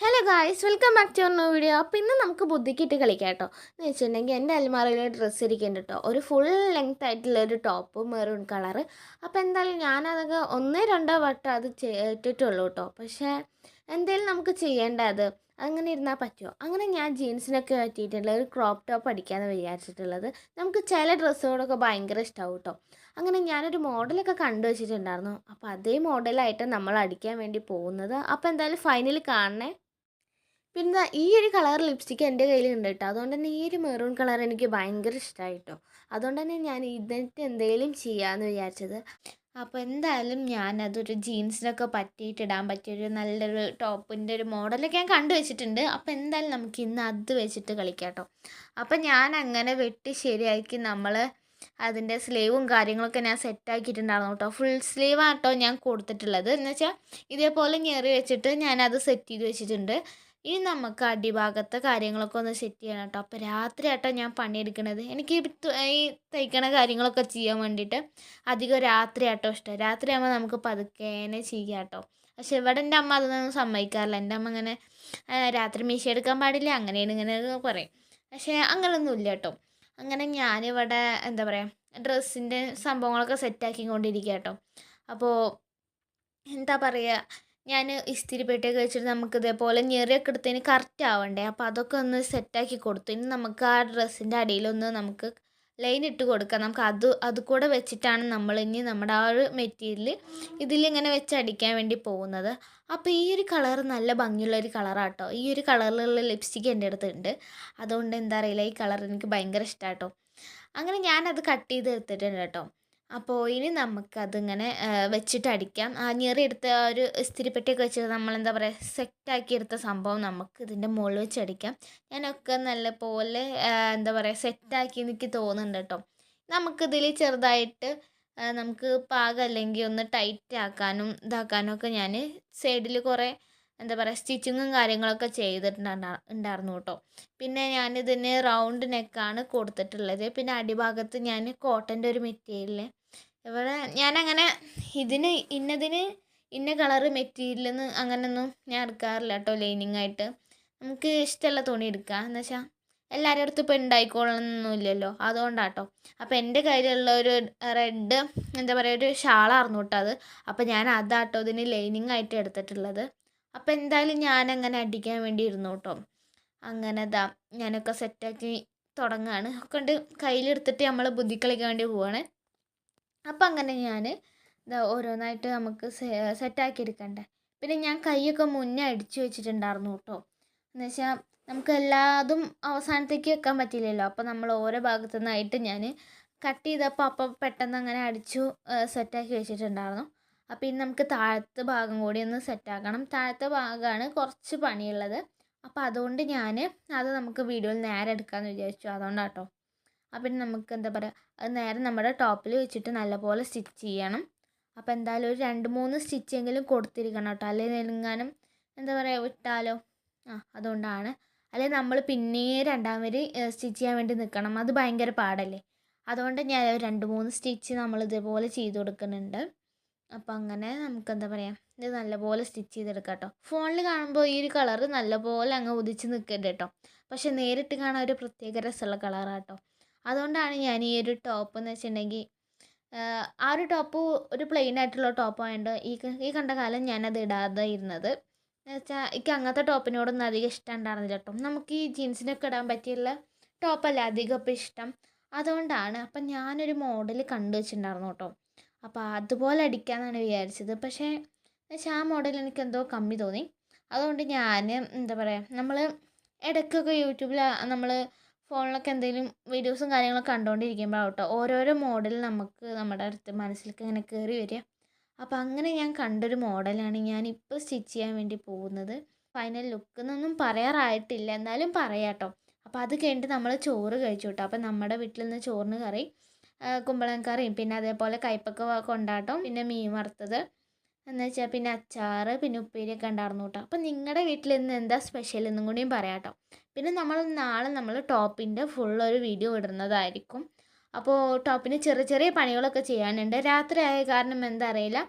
Hello guys welcome back to new video അപ്പോൾ ഇന്ന് നമുക്ക് ബുദ്ധിക്കിട്ട് കളിക്കാം കേട്ടോ. എന്ന് വെച്ചിട്ടുണ്ടെങ്കിൽ എന്റെ അൽമാറയിൽ ഡ്രസ്സ് ഇരിക്കുന്നുണ്ട് കേട്ടോ. ഒരു ഫുൾ ലെങ്ത് ആയിട്ടുള്ള ഒരു ടോപ്പ് മെറൂൺ കളറ് അപ്പോൾ എന്തായാലും ഞാനതൊക്കെ ഒന്നേ രണ്ടോ വട്ടം അത് ചേട്ടിട്ടുള്ളൂ കേട്ടോ. പക്ഷേ എന്തായാലും നമുക്ക് ചെയ്യേണ്ട അത് അങ്ങനെ ഇരുന്നാൽ പറ്റുമോ അങ്ങനെ ഞാൻ ജീൻസിനൊക്കെ പറ്റിയിട്ടുള്ള ഒരു ക്രോപ്പ് ടോപ്പ് അടിക്കാമെന്ന് വിചാരിച്ചിട്ടുള്ളത് നമുക്ക് ചില ഡ്രസ്സുകളൊക്കെ ഭയങ്കര ഇഷ്ടമാവും കേട്ടോ. അങ്ങനെ ഞാനൊരു മോഡലൊക്കെ കണ്ടു വെച്ചിട്ടുണ്ടായിരുന്നു. അപ്പോൾ അതേ മോഡലായിട്ട് നമ്മൾ അടിക്കാൻ വേണ്ടി പോകുന്നത്. അപ്പോൾ എന്തായാലും ഫൈനൽ കാണണേ. പിന്നെ ഈ ഒരു കളർ ലിപ്സ്റ്റിക്ക് എന്റെ കയ്യിലുണ്ട് കേട്ടോ അതുകൊണ്ട് തന്നെ ഈ ഒരു മെറൂൺ കളർ എനിക്ക് ഭയങ്കര ഇഷ്ടമായി കേട്ടോ അതുകൊണ്ട് തന്നെ ഞാൻ ഇതിട്ട് എന്തെങ്കിലും ചെയ്യാമെന്ന് വിചാരിച്ചത്. അപ്പോൾ എന്തായാലും ഞാനതൊരു ജീൻസിനൊക്കെ പറ്റിയിട്ട് ഇടാൻ പറ്റിയൊരു നല്ലൊരു ടോപ്പിന്റെ ഒരു മോഡലൊക്കെ ഞാൻ കണ്ടു വെച്ചിട്ടുണ്ട്. അപ്പോൾ എന്തായാലും നമുക്ക് ഇന്ന് അത് വെച്ചിട്ട് കളിക്കാം കേട്ടോ അപ്പോൾ ഞാൻ അങ്ങനെ വെട്ടി ശരിയാക്കി നമ്മൾ അതിന്റെ സ്ലീവും കാര്യങ്ങളൊക്കെ ഞാൻ സെറ്റാക്കിയിട്ടുണ്ടായിരുന്നു കേട്ടോ ഫുൾ സ്ലീവാണ് ആട്ടോ ഞാൻ കൊടുത്തിട്ടുള്ളത്. എന്ന് വെച്ചാൽ ഇതേപോലെ ഞെറി വെച്ചിട്ട് ഞാനത് സെറ്റ് ചെയ്ത് വെച്ചിട്ടുണ്ട്. ഇനി നമുക്ക് അടിഭാഗത്തെ കാര്യങ്ങളൊക്കെ ഒന്ന് സെറ്റ് ചെയ്യണം കേട്ടോ. അപ്പോൾ രാത്രി ആട്ടോ ഞാൻ പണിയെടുക്കണത്. എനിക്ക് ഈ തയ്ക്കണ കാര്യങ്ങളൊക്കെ ചെയ്യാൻ വേണ്ടിയിട്ട് അധികം രാത്രി ആട്ടോ ഇഷ്ടം. രാത്രി ആകുമ്പോൾ നമുക്ക് പതുക്കേനെ ചെയ്യാം കേട്ടോ. പക്ഷെ ഇവിടെ എന്റെ അമ്മ അതൊന്നും സമ്മതിക്കാറില്ല. എന്റെ അമ്മ ഇങ്ങനെ രാത്രി മീശ എടുക്കാൻ പാടില്ല അങ്ങനെയാണ് ഇങ്ങനെ പറയും. പക്ഷേ അങ്ങനെയൊന്നും ഇല്ല കേട്ടോ. അങ്ങനെ ഞാനിവിടെ എന്താ പറയുക ഡ്രസ്സിന്റെ സംഭവങ്ങളൊക്കെ സെറ്റാക്കിക്കൊണ്ടിരിക്കുക കേട്ടോ. അപ്പോൾ എന്താ പറയുക ഞാൻ ഇസ്തിരി പെട്ടിയൊക്കെ വെച്ചിട്ട് നമുക്ക് ഇതേപോലെ ഞെറിയൊക്കെ എടുത്തതിന് കറക്റ്റ് ആവണ്ടേ? അപ്പോൾ അതൊക്കെ ഒന്ന് സെറ്റാക്കി കൊടുത്തു. ഇനി നമുക്ക് ആ ഡ്രസ്സിന്റെ അടിയിലൊന്ന് നമുക്ക് ലൈൻ ഇട്ട് കൊടുക്കാം. നമുക്ക് അത് അത് കൂടെ വെച്ചിട്ടാണ് നമ്മൾ ഇനി നമ്മുടെ ആ ഒരു മെറ്റീരിയൽ ഇതിലിങ്ങനെ വെച്ച് അടിക്കാൻ വേണ്ടി പോകുന്നത്. അപ്പോൾ ഈ ഒരു കളർ നല്ല ഭംഗിയുള്ള ഒരു കളറാട്ടോ ഈ ഒരു കളറിലുള്ള ലിപ്സ്റ്റിക്ക് എന്റെ അടുത്തുണ്ട് അതുകൊണ്ട് എന്താ അറിയില്ല ഈ കളർ എനിക്ക് ഭയങ്കര ഇഷ്ടമാട്ടോ അങ്ങനെ ഞാനത് കട്ട് ചെയ്ത് എടുത്തിട്ടുണ്ട് കേട്ടോ. അപ്പോൾ ഇനി നമുക്കതിങ്ങനെ വെച്ചിട്ട് അടിക്കാം. ആ ഞെറി എടുത്ത ആ ഒരു ഇസ്തിരിപ്പെട്ടിയൊക്കെ വെച്ചിട്ട് നമ്മൾ എന്താ പറയുക സെറ്റാക്കി എടുത്ത സംഭവം നമുക്ക് ഇതിന്റെ മുകളിൽ വെച്ച് അടിക്കാം. ഞാനൊക്കെ നല്ല പോലെ എന്താ പറയുക സെറ്റാക്കി എനിക്ക് തോന്നുന്നുണ്ട് കേട്ടോ നമുക്കിതിൽ ചെറുതായിട്ട് നമുക്ക് പാകം അല്ലെങ്കിൽ ഒന്ന് ടൈറ്റ് ആക്കാനും ഇതാക്കാനും ഒക്കെ ഞാൻ സൈഡിൽ കുറേ എന്താ പറയുക സ്റ്റിച്ചിങ്ങും കാര്യങ്ങളൊക്കെ ചെയ്തിട്ടുണ്ടാ ഉണ്ടായിരുന്നു കേട്ടോ പിന്നെ ഞാനിതിന് റൗണ്ട് നെക്കാണ് കൊടുത്തിട്ടുള്ളത്. പിന്നെ അടിഭാഗത്ത് ഞാൻ കോട്ടന്റെ ഒരു മെറ്റീരിയൽ ഇവിടെ ഞാനങ്ങനെ ഇതിന് ഇന്നതിന് ഇന്ന കളറ് മെറ്റീരിയലെന്ന് അങ്ങനെയൊന്നും ഞാൻ എടുക്കാറില്ല കേട്ടോ ലൈനിങ് ആയിട്ട്. നമുക്ക് ഇഷ്ടമുള്ള തുണി എടുക്കുക എന്ന് വെച്ചാൽ എല്ലാവരുടെ അടുത്തും ഇപ്പോൾ ഉണ്ടായിക്കോളണമെന്നൊന്നുമില്ലല്ലോ കേട്ടോ അപ്പോൾ എന്റെ കയ്യിലുള്ള ഒരു റെഡ് എന്താ പറയുക ഒരു ഷാളായിരുന്നു കേട്ടോ അത്. അപ്പോൾ ഞാൻ അതാട്ടോ ഇതിന് ലൈനിങ് ആയിട്ട് എടുത്തിട്ടുള്ളത്. അപ്പോൾ എന്തായാലും ഞാനങ്ങനെ അടിക്കാൻ വേണ്ടി ഇരുന്നു കേട്ടോ അങ്ങനെ ദാ ഞാനൊക്കെ സെറ്റാക്കി തുടങ്ങുകയാണ് കൊണ്ട് കയ്യിലെടുത്തിട്ട് നമ്മൾ ബുദ്ധിക്കളിക്കാൻ വേണ്ടി പോവാണ്. അപ്പം അങ്ങനെ ഞാൻ ഓരോന്നായിട്ട് നമുക്ക് സെറ്റാക്കി എടുക്കണ്ടേ പിന്നെ ഞാൻ കൈയൊക്കെ മുന്നേ അടിച്ചു വെച്ചിട്ടുണ്ടായിരുന്നു കേട്ടോ. എന്ന് വെച്ചാൽ നമുക്ക് എല്ലാതും അവസാനത്തേക്ക് വെക്കാൻ പറ്റില്ലല്ലോ അപ്പോൾ നമ്മൾ ഓരോ ഭാഗത്തു നിന്നായിട്ട് ഞാൻ കട്ട് ചെയ്തപ്പോൾ അപ്പം പെട്ടെന്ന് അങ്ങനെ അടിച്ചു സെറ്റാക്കി വെച്ചിട്ടുണ്ടായിരുന്നു. അപ്പോൾ ഇനി നമുക്ക് താഴത്തെ ഭാഗം കൂടി ഒന്ന് സെറ്റാക്കണം. താഴത്തെ ഭാഗമാണ് കുറച്ച് പണിയുള്ളത്. അപ്പോൾ അതുകൊണ്ട് ഞാൻ അത് നമുക്ക് വീഡിയോയിൽ നേരെ എടുക്കാമെന്ന് വിചാരിച്ചു. അതുകൊണ്ടാട്ടോ. അപ്പം പിന്നെ നമുക്ക് എന്താ പറയുക അത് നേരെ നമ്മുടെ ടോപ്പിൽ വെച്ചിട്ട് നല്ലപോലെ സ്റ്റിച്ച് ചെയ്യണം. അപ്പോൾ എന്തായാലും ഒരു രണ്ട് മൂന്ന് സ്റ്റിച്ചെങ്കിലും കൊടുത്തിരിക്കണം കേട്ടോ. അല്ലെങ്കിൽ എങ്ങാനും എന്താ പറയുക വിട്ടാലോ? ആ അതുകൊണ്ടാണ്. അല്ലെങ്കിൽ നമ്മൾ പിന്നെ രണ്ടാം വരി സ്റ്റിച്ച് ചെയ്യാൻ വേണ്ടി നിൽക്കണം അത് ഭയങ്കര പാടല്ലേ? അതുകൊണ്ട് ഞാൻ രണ്ട് മൂന്ന് സ്റ്റിച്ച് നമ്മൾ ഇതേപോലെ ചെയ്ത് കൊടുക്കുന്നുണ്ട്. അപ്പോൾ അങ്ങനെ നമുക്ക് എന്താ പറയുക ഇത് നല്ലപോലെ സ്റ്റിച്ച് ചെയ്തെടുക്കാം കേട്ടോ. ഫോണിൽ കാണുമ്പോൾ ഈ ഒരു കളർ നല്ലപോലെ അങ്ങ് ഉദിച്ച് നിൽക്കുന്നുണ്ട് കേട്ടോ. പക്ഷെ നേരിട്ട് കാണാൻ ഒരു പ്രത്യേക രസമുള്ള കളറാണ് കേട്ടോ. അതുകൊണ്ടാണ് ഞാൻ ഈ ഒരു ടോപ്പ് എന്ന് വെച്ചിട്ടുണ്ടെങ്കിൽ ആ ഒരു ടോപ്പ് ഒരു പ്ലെയിൻ ആയിട്ടുള്ള ടോപ്പ് ആയതുകൊണ്ട് ഈ ഈ കണ്ട കാലം ഞാനത് ഇടാതെ ഇരുന്നത്. എന്ന് വെച്ചാൽ എനിക്ക് അങ്ങനത്തെ ടോപ്പിനോടൊന്നും അധികം ഇഷ്ടം ഉണ്ടായിരുന്നില്ല കേട്ടോ. നമുക്ക് ഈ ജീൻസിനൊക്കെ ഇടാൻ പറ്റിയുള്ള ടോപ്പല്ല അധികം ഇപ്പം ഇഷ്ടം. അതുകൊണ്ടാണ് അപ്പം ഞാനൊരു മോഡൽ കണ്ടു വെച്ചിട്ടുണ്ടായിരുന്നു കേട്ടോ. അപ്പോൾ അതുപോലെ അടിക്കാമെന്നാണ് വിചാരിച്ചത്. പക്ഷേ പക്ഷേ ആ മോഡൽ എനിക്ക് എന്തോ കമ്മി തോന്നി. അതുകൊണ്ട് ഞാൻ എന്താ പറയുക നമ്മൾ ഇടയ്ക്കൊക്കെ യൂട്യൂബിൽ നമ്മൾ ഫോണിലൊക്കെ എന്തെങ്കിലും വീഡിയോസും കാര്യങ്ങളൊക്കെ കണ്ടുകൊണ്ടിരിക്കുമ്പോൾ കേട്ടോ ഓരോരോ മോഡൽ നമുക്ക് നമ്മുടെ അടുത്ത് മനസ്സിലേക്ക് ഇങ്ങനെ കയറി വരിക. അപ്പോൾ അങ്ങനെ ഞാൻ കണ്ടൊരു മോഡലാണ് ഞാനിപ്പോൾ സ്റ്റിച്ച് ചെയ്യാൻ വേണ്ടി പോകുന്നത്. ഫൈനൽ ലുക്ക് എന്നൊന്നും പറയാറായിട്ടില്ല. എന്നാലും പറയാം കേട്ടോ അപ്പോൾ അത് കഴിഞ്ഞിട്ട് നമ്മൾ ചോറ് കഴിച്ചു കേട്ടോ അപ്പോൾ നമ്മുടെ വീട്ടിൽ നിന്ന് ചോറിന് കറി കുമ്പളം കറിയും പിന്നെ അതേപോലെ കയ്പക്ക കൊണ്ടാട്ടം പിന്നെ മീൻ വറുത്തത്. എന്ന് വെച്ചാൽ പിന്നെ അച്ചാറ് പിന്നെ ഉപ്പേരിയൊക്കെ ഉണ്ടായിരുന്നു കേട്ടോ അപ്പോൾ നിങ്ങളുടെ വീട്ടിൽ നിന്ന് എന്താ സ്പെഷ്യൽ എന്നും കൂടിയും പറയാം കേട്ടോ പിന്നെ നമ്മൾ നാളെ നമ്മൾ ടോപ്പിന്റെ ഫുൾ ഒരു വീഡിയോ ഇടുന്നതായിരിക്കും. അപ്പോൾ ടോപ്പിന് ചെറിയ ചെറിയ പണികളൊക്കെ ചെയ്യാനുണ്ട്. രാത്രി ആയ കാരണം എന്താ അറിയില്ല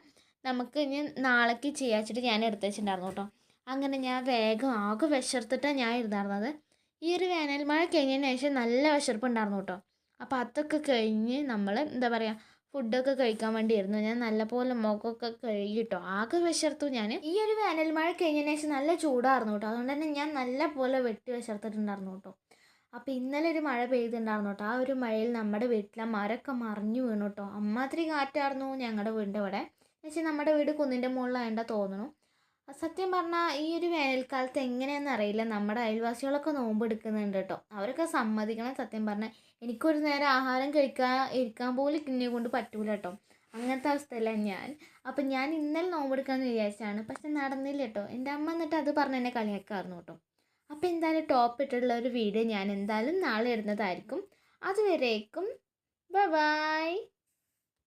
നമുക്ക് ഇനി നാളേക്ക് ചെയ്യാച്ചിട്ട് ഞാൻ എടുത്ത് വെച്ചിട്ടുണ്ടായിരുന്നു കേട്ടോ. അങ്ങനെ ഞാൻ വേഗം ആകെ വിശർത്തിട്ടാണ് ഞാൻ ഇരുന്നായിരുന്നത്. ഈ ഒരു വേനൽ മഴ കഴിഞ്ഞതിന് ശേഷം നല്ല വിശർപ്പ് ഉണ്ടായിരുന്നു കേട്ടോ. അപ്പോൾ അതൊക്കെ കഴിഞ്ഞ് നമ്മൾ എന്താ പറയുക ഫുഡൊക്കെ കഴിക്കാൻ വേണ്ടിയിരുന്നു ഞാൻ നല്ലപോലെ മുഖമൊക്കെ കഴുകിട്ടോ ആകെ വിശർത്തു ഞാൻ ഈ ഒരു വേനൽ മഴ കഴിഞ്ഞതിന് ശേഷം നല്ല ചൂടായിരുന്നു കേട്ടോ. അതുകൊണ്ട് തന്നെ ഞാൻ നല്ലപോലെ വെട്ടി വിശർത്തിട്ടുണ്ടായിരുന്നു കേട്ടോ. അപ്പോൾ ഇന്നലെ ഒരു മഴ പെയ്തിട്ടുണ്ടായിരുന്നു കേട്ടോ. ആ ഒരു മഴയിൽ നമ്മുടെ വീട്ടിലെ മരമൊക്കെ മറിഞ്ഞു വീണു കേട്ടോ. അമ്മാതിരി കാറ്റായിരുന്നു ഞങ്ങളുടെ വീടിന്റെ അവിടെ. എന്നുവെച്ചാൽ നമ്മുടെ വീട് കുന്നിന്റെ മുകളിലായണ്ട തോന്നുന്നു സത്യം പറഞ്ഞാൽ ഈ ഒരു വേനൽക്കാലത്ത് എങ്ങനെയാണെന്ന് അറിയില്ല. നമ്മുടെ അയൽവാസികളൊക്കെ നോമ്പ് എടുക്കുന്നുണ്ട് കേട്ടോ. അവരൊക്കെ സമ്മതിക്കണം. സത്യം പറഞ്ഞാൽ എനിക്കൊരു നേരം ആഹാരം കഴിക്കാൻ ഇരിക്കാൻ പോലും കിന്നെ കൊണ്ട് പറ്റൂല കേട്ടോ. അങ്ങനത്തെ അവസ്ഥയല്ല ഞാൻ. അപ്പം ഞാൻ ഇന്നലെ നോമ്പെടുക്കാമെന്ന് വിചാരിച്ചാണ് പക്ഷെ നടന്നില്ല കേട്ടോ. എന്റെ അമ്മ എന്നിട്ട് അത് പറഞ്ഞ് എന്നെ കളിയാക്കായിരുന്നു കേട്ടോ. അപ്പോൾ എന്തായാലും ടോപ്പ് ഇട്ടിട്ടുള്ള ഒരു വീഡിയോ ഞാൻ എന്തായാലും നാളെ ഇടുന്നതായിരിക്കും. അതുവരേക്കും. ബൈ